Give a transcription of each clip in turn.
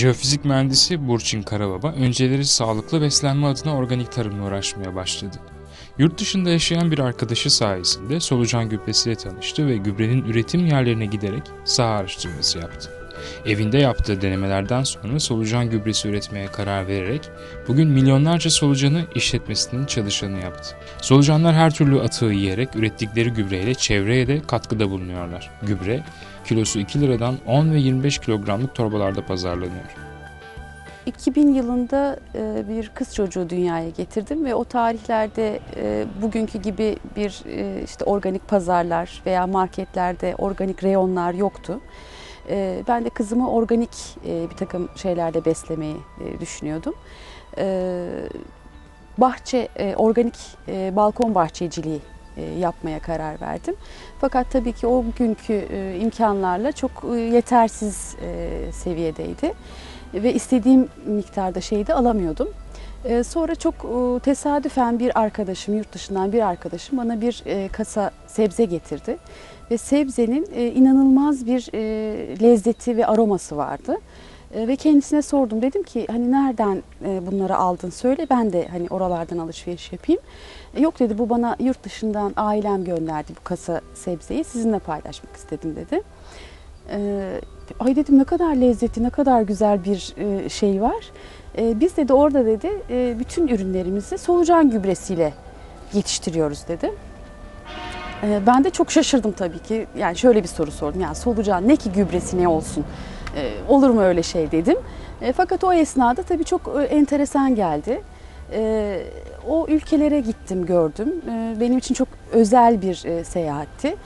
Jeofizik mühendisi Burçin Karababa önceleri sağlıklı beslenme adına organik tarımla uğraşmaya başladı. Yurt dışında yaşayan bir arkadaşı sayesinde solucan gübresiyle tanıştı ve gübrenin üretim yerlerine giderek saha araştırması yaptı. Evinde yaptığı denemelerden sonra solucan gübresi üretmeye karar vererek bugün milyonlarca solucanı işletmesinin çalışanı yaptı. Solucanlar her türlü atığı yiyerek ürettikleri gübreyle çevreye de katkıda bulunuyorlar. Gübre kilosu 2 liradan 10 ve 25 kilogramlık torbalarda pazarlanıyor. 2000 yılında e, bir kız çocuğu dünyaya getirdim ve o tarihlerde e, bugünkü gibi bir e, işte organik pazarlar veya marketlerde organik reyonlar yoktu. Ben de kızımı organik bir takım şeylerde beslemeyi düşünüyordum. Bahçe, organik balkon bahçeciliği yapmaya karar verdim. Fakat tabii ki o günkü imkanlarla çok yetersiz seviyedeydi ve istediğim miktarda şeyi de alamıyordum. Ee, sonra çok e, tesadüfen bir arkadaşım, yurt dışından bir arkadaşım bana bir e, kasa sebze getirdi. Ve sebzenin e, inanılmaz bir lezzeti ve aroması vardı. Ve kendisine sordum. Dedim ki hani nereden bunları aldın söyle ben de hani oralardan alışveriş yapayım. Yok dedi bu bana yurt dışından ailem gönderdi bu kasa sebzeyi sizinle paylaşmak istedim dedi. Ay dedim ne kadar lezzetli, ne kadar güzel bir e, şey var. E, biz dedi orada dedi e, bütün ürünlerimizi solucan gübresiyle yetiştiriyoruz dedi. Ben de çok şaşırdım tabii ki. Yani şöyle bir soru sordum. Yani solucan ne ki gübresi ne olsun? Olur mu öyle şey dedim. Fakat o esnada tabii çok enteresan geldi. O ülkelere gittim gördüm. Benim için çok özel bir seyahatti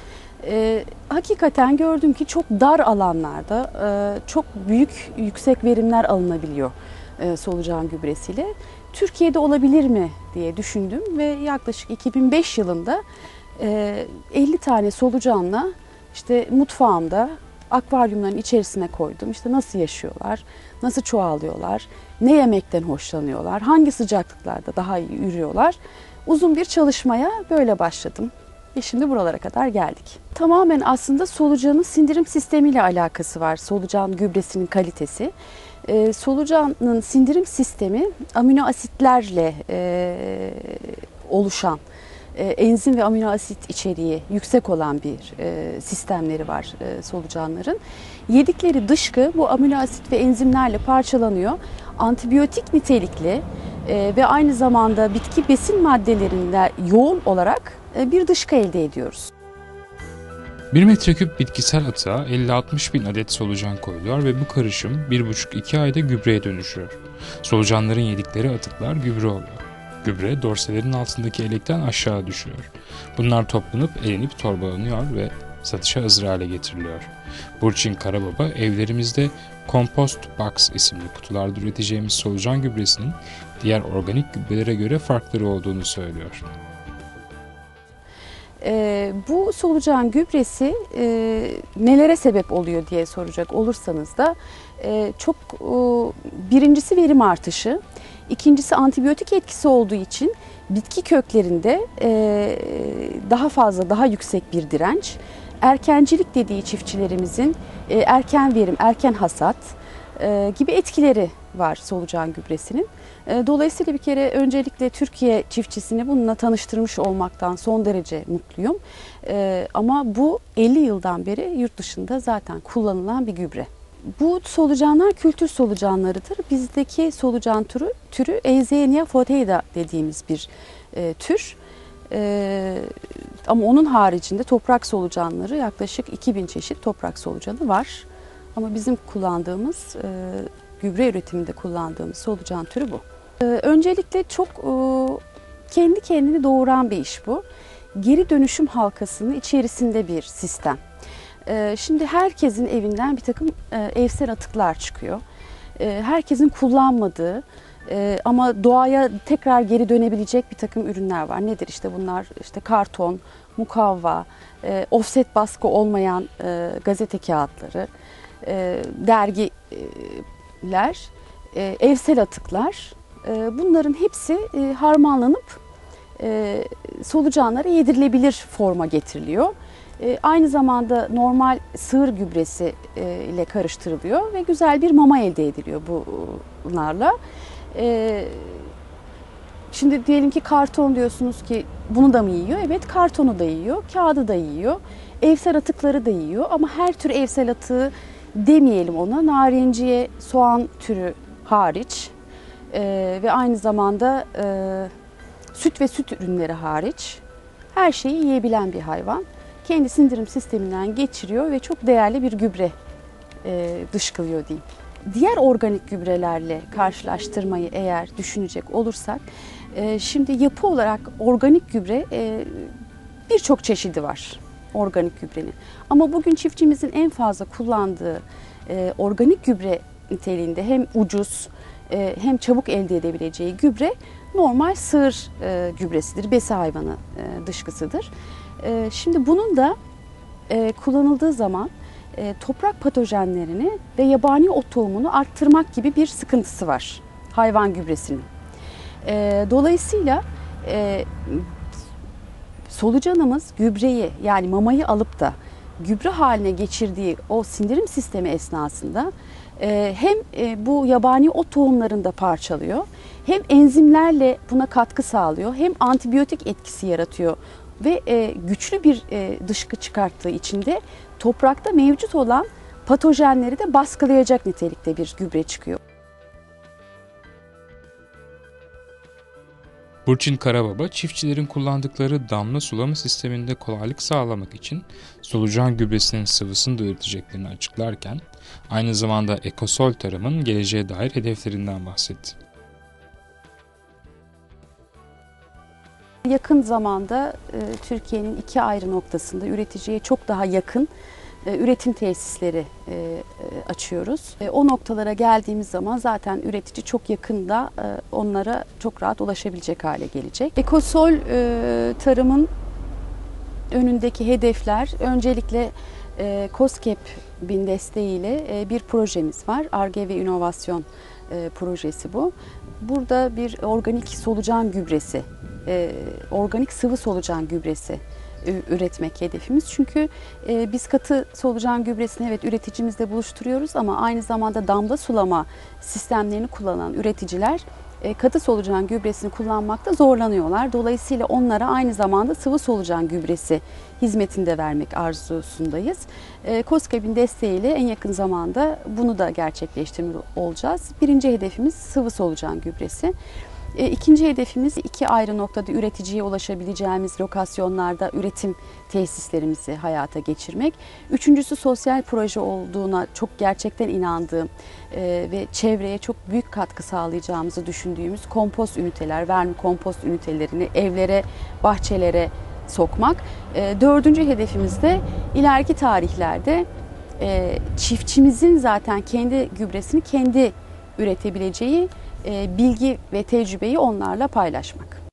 e, hakikaten gördüm ki çok dar alanlarda e, çok büyük yüksek verimler alınabiliyor e, solucan gübresiyle. Türkiye'de olabilir mi diye düşündüm ve yaklaşık 2005 yılında e, 50 tane solucanla işte mutfağımda akvaryumların içerisine koydum. İşte nasıl yaşıyorlar, nasıl çoğalıyorlar, ne yemekten hoşlanıyorlar, hangi sıcaklıklarda daha iyi ürüyorlar. Uzun bir çalışmaya böyle başladım. Ve şimdi buralara kadar geldik. Tamamen aslında solucanın sindirim sistemiyle alakası var. Solucan gübresinin kalitesi. Ee, solucanın sindirim sistemi amino asitlerle e, oluşan e, enzim ve amino asit içeriği yüksek olan bir e, sistemleri var e, solucanların. Yedikleri dışkı bu amino asit ve enzimlerle parçalanıyor. Antibiyotik nitelikli e, ve aynı zamanda bitki besin maddelerinde yoğun olarak e, bir dışkı elde ediyoruz. 1 metreküp bitkisel atığa 50-60 bin adet solucan koyuluyor ve bu karışım 1,5-2 ayda gübreye dönüşüyor. Solucanların yedikleri atıklar gübre oluyor. Gübre dorselerin altındaki elekten aşağı düşüyor. Bunlar toplanıp elenip torbalanıyor ve satışa hazır hale getiriliyor. Burçin Karababa evlerimizde Compost Box isimli kutularda üreteceğimiz solucan gübresinin diğer organik gübrelere göre farkları olduğunu söylüyor. E, bu solucan gübresi e, nelere sebep oluyor diye soracak olursanız da e, çok e, birincisi verim artışı, ikincisi antibiyotik etkisi olduğu için bitki köklerinde e, daha fazla, daha yüksek bir direnç, erkencilik dediği çiftçilerimizin e, erken verim, erken hasat e, gibi etkileri var solucan gübresinin. Dolayısıyla bir kere öncelikle Türkiye çiftçisini bununla tanıştırmış olmaktan son derece mutluyum. Ama bu 50 yıldan beri yurt dışında zaten kullanılan bir gübre. Bu solucanlar kültür solucanlarıdır. Bizdeki solucan türü, türü Eisenia foteida dediğimiz bir e, tür. E, ama onun haricinde toprak solucanları yaklaşık 2000 çeşit toprak solucanı var. Ama bizim kullandığımız e, gübre üretiminde kullandığımız solucan türü bu. Ee, öncelikle çok e, kendi kendini doğuran bir iş bu. Geri dönüşüm halkasının içerisinde bir sistem. Ee, şimdi herkesin evinden bir takım e, evsel atıklar çıkıyor. Ee, herkesin kullanmadığı e, ama doğaya tekrar geri dönebilecek bir takım ürünler var. Nedir işte bunlar? İşte karton, mukavva, offset baskı olmayan gazete kağıtları, dergiler, evsel atıklar, bunların hepsi e, harmanlanıp e, solucanlara yedirilebilir forma getiriliyor. E, aynı zamanda normal sığır gübresi e, ile karıştırılıyor ve güzel bir mama elde ediliyor bunlarla. E, şimdi diyelim ki karton diyorsunuz ki bunu da mı yiyor? Evet kartonu da yiyor, kağıdı da yiyor, evsel atıkları da yiyor ama her tür evsel atığı demeyelim ona. Narinciye, soğan türü hariç e, ve aynı zamanda e, süt ve süt ürünleri hariç her şeyi yiyebilen bir hayvan. Kendi sindirim sisteminden geçiriyor ve çok değerli bir gübre e, dışkılıyor diyeyim. Diğer organik gübrelerle karşılaştırmayı eğer düşünecek olursak, e, şimdi yapı olarak organik gübre e, birçok çeşidi var organik gübrenin. Ama bugün çiftçimizin en fazla kullandığı e, organik gübre niteliğinde hem ucuz e, hem çabuk elde edebileceği gübre normal sığır e, gübresidir, besi hayvanı e, dışkısıdır. E, şimdi bunun da e, kullanıldığı zaman e, toprak patojenlerini ve yabani ot tohumunu arttırmak gibi bir sıkıntısı var hayvan gübresinin. E, dolayısıyla e, solucanımız gübreyi yani mamayı alıp da gübre haline geçirdiği o sindirim sistemi esnasında hem bu yabani ot tohumlarını da parçalıyor hem enzimlerle buna katkı sağlıyor hem antibiyotik etkisi yaratıyor ve e, güçlü bir e, dışkı çıkarttığı için de toprakta mevcut olan patojenleri de baskılayacak nitelikte bir gübre çıkıyor. Burçin Karababa, çiftçilerin kullandıkları damla sulama sisteminde kolaylık sağlamak için solucan gübresinin sıvısını da üreteceklerini açıklarken, aynı zamanda ekosol tarımın geleceğe dair hedeflerinden bahsetti. Yakın zamanda e, Türkiye'nin iki ayrı noktasında üreticiye çok daha yakın e, üretim tesisleri e, açıyoruz. O noktalara geldiğimiz zaman zaten üretici çok yakında onlara çok rahat ulaşabilecek hale gelecek. Ekosol tarımın önündeki hedefler öncelikle e, COSGAP'in desteğiyle bir projemiz var. ARGE ve inovasyon e, projesi bu. Burada bir organik solucan gübresi, e, organik sıvı solucan gübresi üretmek hedefimiz. Çünkü e, biz katı solucan gübresini evet üreticimizle buluşturuyoruz ama aynı zamanda damla sulama sistemlerini kullanan üreticiler katı solucan gübresini kullanmakta zorlanıyorlar. Dolayısıyla onlara aynı zamanda sıvı solucan gübresi hizmetinde vermek arzusundayız. E, COSGAP'in desteğiyle en yakın zamanda bunu da gerçekleştirmiş olacağız. Birinci hedefimiz sıvı solucan gübresi. E, İkinci hedefimiz iki ayrı noktada üreticiye ulaşabileceğimiz lokasyonlarda üretim tesislerimizi hayata geçirmek. Üçüncüsü sosyal proje olduğuna çok gerçekten inandığım e, ve çevreye çok büyük katkı sağlayacağımızı düşündüğümüz kompost üniteler, vermi kompost ünitelerini evlere, bahçelere sokmak. E, Dördüncü hedefimiz de ileriki tarihlerde e, çiftçimizin zaten kendi gübresini kendi üretebileceği bilgi ve tecrübeyi onlarla paylaşmak.